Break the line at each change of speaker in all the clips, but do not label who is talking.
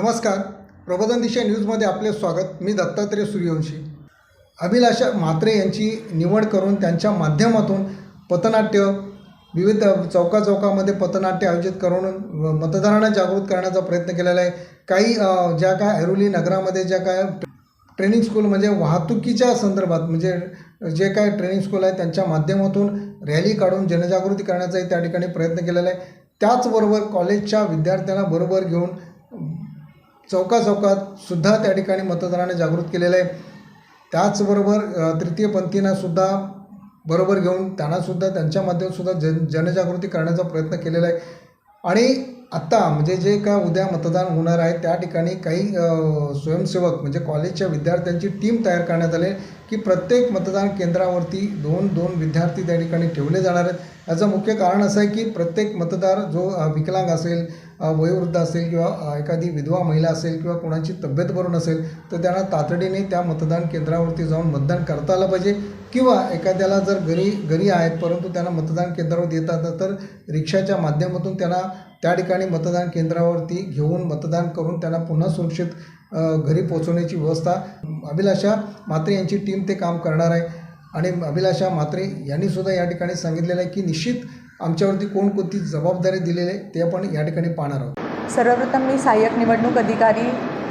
नमस्कार. प्रबोधन दिशा न्यूजमध्ये आपले स्वागत. मी दत्तात्रय सूर्यवंशी. अभिलाषा म्हात्रे यांची निवड करून त्यांच्या माध्यमातून पथनाट्य विविध चौका चौकामध्ये पथनाट्य आयोजित करून मतदारांना जागृत करण्याचा प्रयत्न केलेला आहे. काही ज्या काय ऐरोली नगरामध्ये ज्या काय ट्रेनिंग स्कूल म्हणजे वाहतुकीच्या संदर्भात म्हणजे जे काय ट्रेनिंग स्कूल आहे त्यांच्या माध्यमातून रॅली काढून जनजागृती करण्याचाही त्या ठिकाणी प्रयत्न केलेला आहे. त्याचबरोबर कॉलेजच्या विद्यार्थ्यांना बरोबर घेऊन चौकाचौकात सुद्धा त्या ठिकाणी मतदारांना जागृत केलेलं आहे. त्याचबरोबर तृतीयपंथींनासुद्धा बरोबर घेऊन त्यांनासुद्धा त्यांच्या माध्यमातून जन जनजागृती करण्याचा प्रयत्न केलेला आहे. आणि आत्ता म्हणजे जे काय उद्या मतदान होणार आहे त्या ठिकाणी काही स्वयंसेवक म्हणजे कॉलेजच्या विद्यार्थ्यांची टीम तयार करण्यात आली की प्रत्येक मतदान केंद्रावरती दोन दोन विद्यार्थी त्या ठिकाणी ठेवले जाणार आहेत. याचं मुख्य कारण असं आहे की प्रत्येक मतदार जो विकलांग असेल वयोवृद्ध असेल किंवा एखादी विधवा महिला असेल किंवा कोणाची तब्येत बरोबर असेल तर त्यांना तातडीने त्या मतदान केंद्रावरती जाऊन मतदान करता आलं पाहिजे. किंवा एखाद्याला जर घरी घरी आहेत परंतु त्यांना मतदान केंद्रावर येतात तर रिक्षाच्या माध्यमातून त्यांना त्या ठिकाणी मतदान केंद्रावरती घेऊन मतदान करून त्यांना पुन्हा सुरक्षित घरी पोहोचवण्याची व्यवस्था अभिलाषा म्हात्रे यांची टीम ते काम करणार आहे. आणि अभिलाषा म्हात्रे यांनीसुद्धा या ठिकाणी सांगितलेलं आहे की निश्चित आमच्यावरती कोणकोणती जबाबदारी दिलेली आहे ते आपण या ठिकाणी पाहणार आहोत.
सर्वप्रथम मी सहाय्यक निवडणूक अधिकारी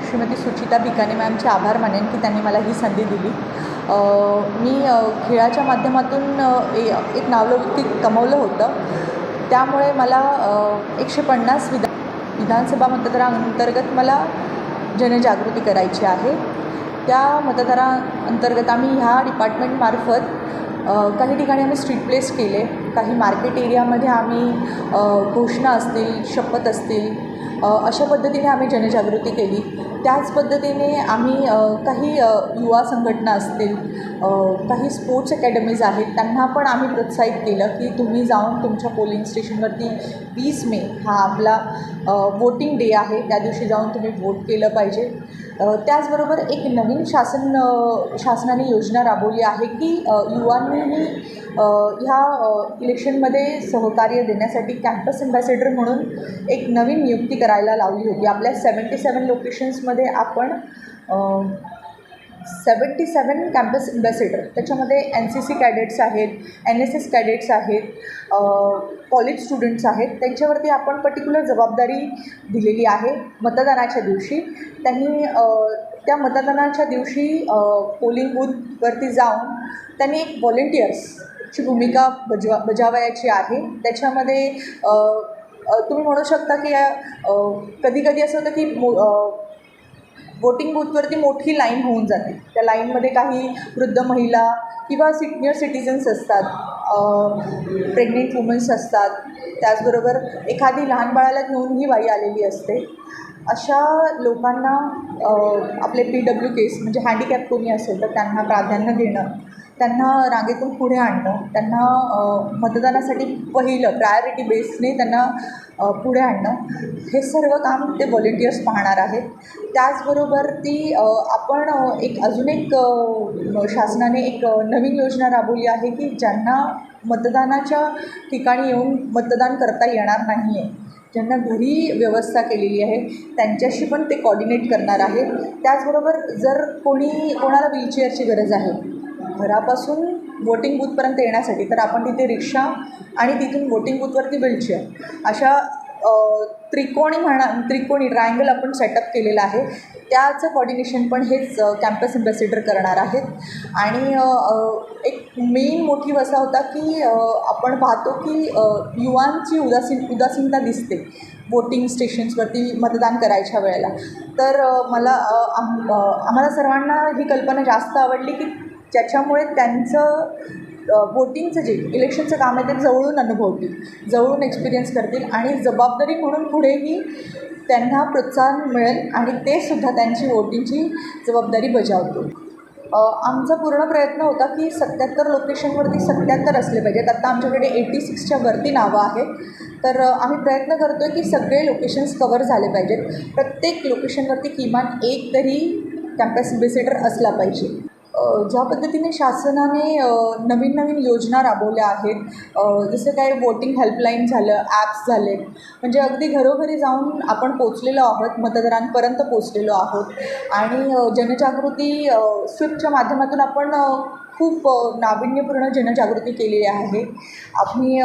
श्रीमती सुचिता भिकाने मॅमचे आभार मानेन की त्यांनी मला ही संधी दिली. मी खेळाच्या माध्यमातून एक नावलौकिक कमवलं होतं. त्यामुळे मला एकशे पन्नास विधा विधानसभा मतदारांतर्गत मला जनजागृती करायची आहे. त्या मतदाराअंतर्गत आम्ही ह्या डिपार्टमेंटमार्फत काही ठिकाणी आम्ही स्ट्रीट प्लेस केले. काही मार्केट एरियामध्ये आम्ही घोषणा असतील शपथ असतील अशा पद्धतीने आम्ही जनजागृती केली. त्याच पद्धतीने आम्ही काही युवा संघटना असतील काही स्पोर्ट्स अकॅडमीज आहेत त्यांना पण आम्ही प्रोत्साहित केलं की तुम्ही जाऊन तुमच्या पोलिंग स्टेशनवरती वीस मे हा आपला वोटिंग डे आहे. त्या दिवशी जाऊन तुम्ही वोट केलं पाहिजे. त्याचबरोबर एक नवीन शासन शासनाने योजना राबवली आहे की अ, युवांनीही ह्या इलेक्शनमध्ये सहकार्य देण्यासाठी कॅम्पस ॲम्बॅसेडर म्हणून एक नवीन नियुक्ती करायला लावली होती. आपल्या सेवन्टी सेवन लोकेशन्समध्ये आपण सेवन्टी सेवन कॅम्पस अम्बॅसेडर त्याच्यामध्ये एन सी सी कॅडेट्स आहेत एन एस एस कॅडेट्स आहेत कॉलेज स्टुडंट्स आहेत. त्यांच्यावरती आपण पर्टिक्युलर जबाबदारी दिलेली आहे मतदानाच्या दिवशी. त्यांनी त्या मतदानाच्या दिवशी पोलिंग बूथवरती जाऊन त्यांनी एक व्हॉलेंटियर्सची भूमिका बजवा बजावायची आहे. त्याच्यामध्ये तुम्ही म्हणू शकता की कधी कधी असं होतं की मो वोटिंग बूथवरती मोठी लाईन होऊन जाते. त्या लाईनमध्ये काही वृद्ध महिला किंवा सिनियर सिटिझन्स असतात प्रेग्नेंट वुमन्स असतात. त्याचबरोबर एखादी लहान बाळाला घेऊन ही बाई आलेली असते. अशा लोकांना आपले पी डब्ल्यू केस म्हणजे हँडिकॅप कोणी असेल तर त्यांना प्राधान्य देणं त्यांना रांगेतून पुढे आणणं त्यांना मतदानासाठी पहिलं प्रायोरिटी बेसने त्यांना पुढे आणणं हे सर्व काम ते व्हॉलेंटियर्स पाहणार आहेत. त्याचबरोबर ती आपण एक अजून एक शासनाने एक नवीन योजना राबवली आहे की ज्यांना मतदानाच्या ठिकाणी येऊन मतदान करता येणार नाही आहे ज्यांना घरी व्यवस्था केलेली आहे त्यांच्याशी पण ते कॉर्डिनेट करणार आहेत. त्याचबरोबर जर कोणी कोणाला व्हीलचेअरची गरज आहे घरापासून वोटिंग बूथपर्यंत येण्यासाठी तर आपण तिथे रिक्षा आणि तिथून वोटिंग बूथवरती व्हीलचेअर अशा त्रिकोणी म्हणा त्रिकोणी ट्रायंगल आपण सेटअप केलेलं आहे. त्याचं कॉर्डिनेशन पण हेच कॅम्पस एम्बॅसिडर करणार आहेत. आणि एक मेन मोठी असा होता की आपण पाहतो की युवांची उदासीन उदासीनता दिसते वोटिंग स्टेशन्सवरती मतदान करायच्या वेळेला. तर मला आम आम्हाला सर्वांना ही कल्पना जास्त आवडली की ज्याच्यामुळे त्यांचं वोटिंगचं जे इलेक्शनचं काम आहे ते जवळून अनुभवतील जवळून एक्सपिरियन्स करतील आणि जबाबदारी म्हणून पुढेही त्यांना प्रोत्साहन मिळेल आणि ते सुद्धा त्यांची वोटिंगची जबाबदारी बजावतील. आमचा पूर्ण प्रयत्न होता की सत्याहत्तर लोकेशनवरती सत्याहत्तर असले पाहिजेत. आत्ता आमच्याकडे एटी सिक्सच्या वरती नावं आहेत. तर आम्ही प्रयत्न करतो आहे की सगळे लोकेशन्स कवर झाले पाहिजेत. प्रत्येक लोकेशनवरती किमान एक तरी कॅम्पस अम्बेसिडर असला पाहिजे. ज्या पद्धतीने शासनाने नवीन नवीन योजना राबवल्या आहेत जसं काय वोटिंग हेल्पलाईन झालं ॲप्स झाले म्हणजे अगदी घरोघरी जाऊन आपण पोचलेलो आहोत मतदारांपर्यंत पोचलेलो आहोत. आणि जनजागृती स्विफ्टच्या स्विपच्या माध्यमातून आपण खूप नाविन्यपूर्ण जनजागृती केलेली आहे. आम्ही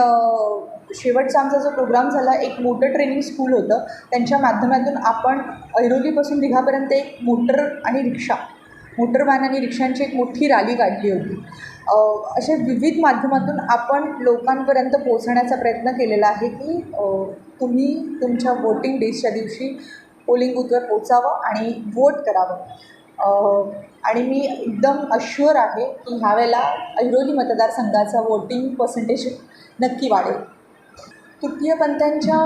शेवटचा आमचा जो प्रोग्राम झाला एक मोटर ट्रेनिंग स्कूल होतं. त्यांच्या माध्यमातून आपण ऐरोलीपासून दिघापर्यंत एक मोटर आणि रिक्षा मोटर व्हॅन आणि रिक्षांची एक मोठी रॅली काढली होती. असे अशा विविध माध्यमातून आपण लोकांपर्यंत पोहोचण्याचा प्रयत्न केलेला आहे की तुम्ही तुमच्या वोटिंग डेजच्या दिवशी पोलिंग बूथवर पोचावं आणि वोट करावं. आणि मी एकदम अश्युअर आहे की ह्यावेळेला ऐरोली मतदारसंघाचा वोटिंग पर्सेंटेज नक्की वाढेल. तृतीयपंथांच्या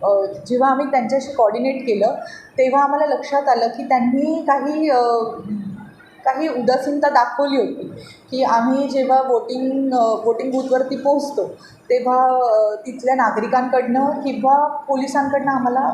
जेव्हा आम्ही त्यांच्याशी कॉर्डिनेट केलं तेव्हा आम्हाला लक्षात आलं की त्यांनी काही काही उदासीनता दाखवली होती. की आम्ही जेव्हा वोटिंग वोटिंग बूथवरती पोहोचतो तेव्हा तिथल्या नागरिकांकडनं किंवा पोलिसांकडनं आम्हाला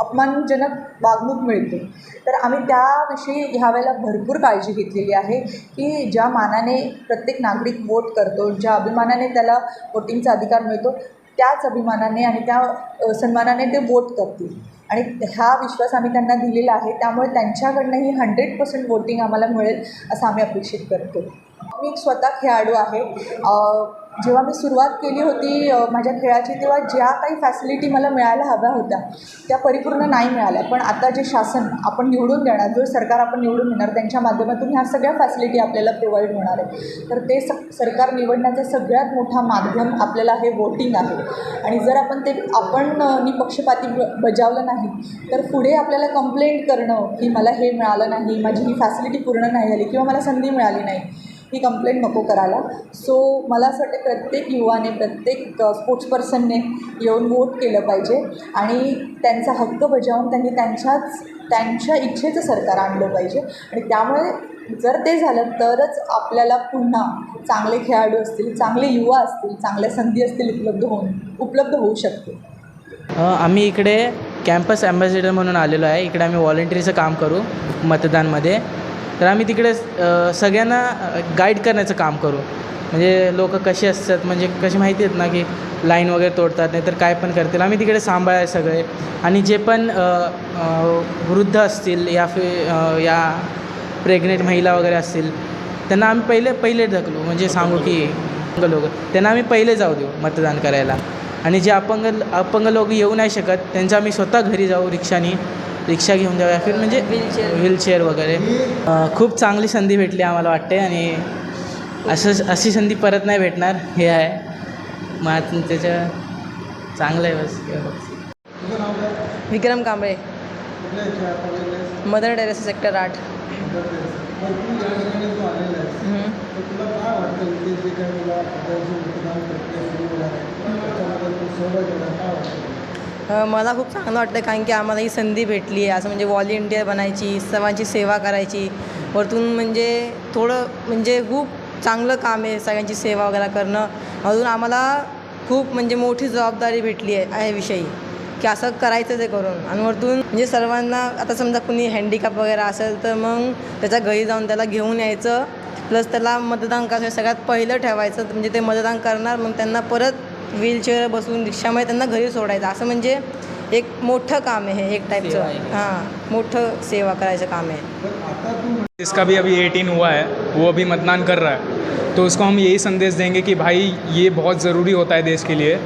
अपमानजनक वागणूक मिळते. तर आम्ही त्याविषयी ह्यावेळेला भरपूर काळजी घेतलेली आहे की ज्या मानाने प्रत्येक नागरिक वोट करतो ज्या अभिमानाने त्याला वोटिंगचा अधिकार मिळतो त्याच अभिमानाने आणि त्या सन्मानाने ते वोट करतील. आणि हा विश्वास आम्ही त्यांना दिलेला आहे त्यामुळे त्यांच्याकडनंही हंड्रेड पर्सेंट वोटिंग आम्हाला मिळेल असं आम्ही अपेक्षित करतो. मी एक स्वतः खेळाडू आहे. जेव्हा मी सुरुवात केली होती माझ्या खेळाची तेव्हा ज्या काही फॅसिलिटी मला मिळायला हव्या होत्या त्या परिपूर्ण नाही मिळाल्या. पण आता जे शासन आपण निवडून देणार जो सरकार आपण निवडून देणार त्यांच्या माध्यमातून ह्या सगळ्या फॅसिलिटी आपल्याला प्रोव्हाइड होणार आहे तर ते स सरकार निवडण्याचं सगळ्यात मोठा माध्यम आपल्याला हे वोटिंग आहे. आणि जर आपण ते आपण निपक्षपाती बजावलं नाही तर पुढे आपल्याला कंप्लेंट करणं की मला हे मिळालं नाही माझी ही फॅसिलिटी पूर्ण नाही झाली किंवा मला संधी मिळाली नाही ही कंप्लेंट नको करायला. सो मला असं वाटतं प्रत्येक युवाने प्रत्येक स्पोर्ट्स पर्सनने येऊन वोट केलं पाहिजे. आणि त्यांचा हक्क बजावून त्यांनी त्यांच्याच त्यांच्या इच्छेचं सरकार आणलं पाहिजे. आणि त्यामुळे जर ते झालं तरच आपल्याला पुन्हा चांगले खेळाडू असतील चांगले युवा असतील चांगल्या संधी असतील उपलब्ध होऊन उपलब्ध होऊ शकतील.
आम्ही इकडे कॅम्पस ॲम्बॅसेडर म्हणून आलेलो आहे. इकडे आम्ही व्हॉलेंटरीचं काम करू मतदानमध्ये. तर आम्ही तिकडे सगळ्यांना गाईड करण्याचं काम करू. म्हणजे लोक कशी असतात म्हणजे कशी माहिती आहेत ना की लाईन वगैरे तोडतात नाही तर काय पण करतील. आम्ही तिकडे सांभाळाय सगळे. आणि जे पण वृद्ध असतील या फि या प्रेग्नेंट महिला वगैरे असतील त्यांना आम्ही पहिले पहिले ढकलू. म्हणजे सांगू की अपंग लोक. त्यांना आम्ही पहिले जाऊ देऊ मतदान करायला. आणि जे अपंग अपंग लोक येऊ नाही शकत त्यांचं आम्ही स्वतः घरी जाऊ रिक्षानी. रिक्षा घेऊन जाऊ या फिर म्हणजे. व्हीलचेअर. वगैरे. खूप चांगली संधी भेटली आम्हाला वाटते आणि असं अशी संधी परत नाही भेटणार. हे आहे. मग आता त्याच्या चांगलं आहे बस.
Vikram Kamble. Mother Teresa sector आठ. मला खूप चांगलं वाटतं कारण की आम्हाला ही संधी भेटली आहे. असं म्हणजे व्हॉलेंटियर बनायची सर्वांची सेवा करायची. वरतून म्हणजे थोडं म्हणजे खूप चांगलं काम आहे सगळ्यांची सेवा वगैरे करणं. अजून आम्हाला खूप म्हणजे मोठी जबाबदारी भेटली आहे या विषयी. की असं करायचं ते करून. आणि वरतून म्हणजे सर्वांना आता समजा कुणी हँडिकॅप वगैरे असेल तर मग त्याच्या घरी जाऊन त्याला घेऊन यायचं. प्लस त्याला मतदान करायचं सगळ्यात पहिलं ठेवायचं. म्हणजे ते मतदान करणार मग त्यांना परत व्हीलचेअर बसून रिक्षामध्ये त्यांना घरी सोडायचं. असं म्हणजे एक मोठं काम आहे हे एक
आहे.
हां मोठं सेवा करायचं काम आहे.
पण आता तू
जिसका भी अभी 18 हुआ है वो अभी मतदान कर रहा है। तो उसको हम यही संदेश देंगे कि भाई ये बहुत ज़रूरी होता है देश के लिए।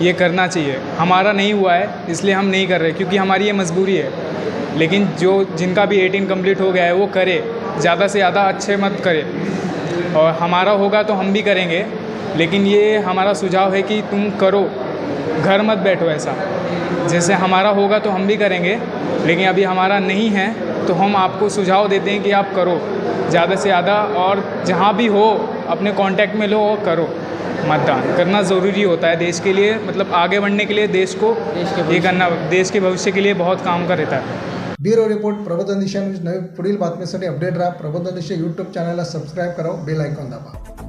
ये करना चाहिए। हमारा नहीं हुआ है इसलिए हम नहीं कर रहे क्योंकि हमारी ये मजबूरी है। लेकिन जो जिनका भी 18 कंप्लीट हो गया है वो करे। ज़्यादा से ज़्यादा अच्छे मत करे। और हमारा होगा तो हम भी करेंगे। लेकिन ये हमारा सुझाव है कि तुम करो। घर मत बैठो ऐसा। जैसे हमारा होगा तो हम भी करेंगे लेकिन अभी हमारा नहीं है तो हम आपको सुझाव देते हैं कि आप करो। ज़्यादा से ज़्यादा और जहाँ भी हो अपने कांटेक्ट में लो और करो। मतदान करना ज़रूरी होता है देश के लिए मतलब आगे बढ़ने के लिए देश को
देश के
ये करना देश के भविष्य के लिए बहुत काम का रहता है।
ब्युरो रिपोर्ट प्रबोधन दिशा न्यूज़ नवीन पुढील बातमीसाठी अपडेट राहा। प्रबोधन दिशा यूट्यूब चॅनलला सबस्क्राईब करा बेल आयकॉन दाबा।